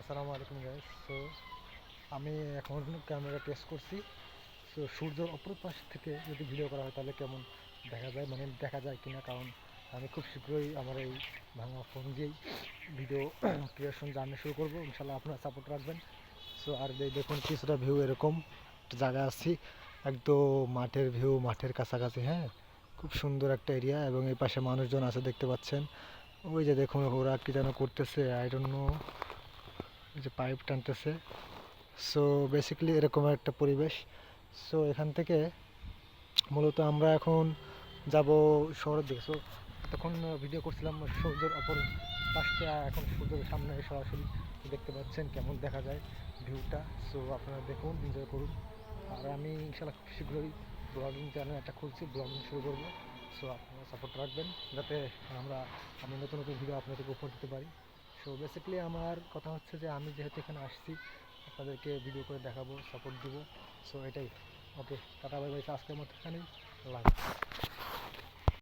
আসসালামু আলাইকুম guys so আমি এখন ক্যামেরা টেস্ট করছি। সো সূর্যের অপর পাশ থেকে যদি ভিডিও করা হয় তাহলে কেমন দেখা যায়? মানে দেখা যায় কিনা? কারণ আমি খুব শীঘ্রই আমার এই ভাঙা ফোন দিয়েই ভিডিও ক্রিয়েশন জার্নি শুরু করব। ইনশাল্লাহ আপনারা সাপোর্ট রাখবেন। সো আর দেখুন কিছুটা ভিউ এরকম জায়গায় আছি। একদম মাঠের ভিউ মাঠের কাছাকাছি হ্যাঁ? খুব সুন্দর একটা এরিয়া এবং এই পাশে মানুষজন আছে, দেখতে পাচ্ছেন। ওই যে দেখুন ওরা কি যেন করতেছে আই ডোন্ট নো যে পাইপ টানতেছে। সো বেসিক্যালি এরকম একটা পরিবেশ। সো এখান থেকে মূলত আমরা এখন যাব শহরের দিকে। সো তখন ভিডিও করছিলাম সূর্যের অপর পাশটা। এখন সূর্যের সামনে সরাসরি দেখতে পাচ্ছেন কেমন দেখা যায় ভিউটা। সো আপনারা দেখুন এনজয় করুন। আর আমি ইনশাল্লাহ খুব শীঘ্রই ব্লগিং চ্যানেল একটা খুলছি ব্লগিং শুরু করব। সো আপনারা সাপোর্ট রাখবেন যাতে আমরা আমি নতুন নতুন ভিডিও আপনাদেরকে উপহার দিতে পারি। সো বেসিক্যালি আমার কথা হচ্ছে যে আমি যেহেতু এখানে আসছি, আপনাদেরকে ভিডিও করে দেখাবো সাপোর্ট দিব। সো এটাই। ওকে টাটা বাই বাই আজকের মতো এখানেই লাভ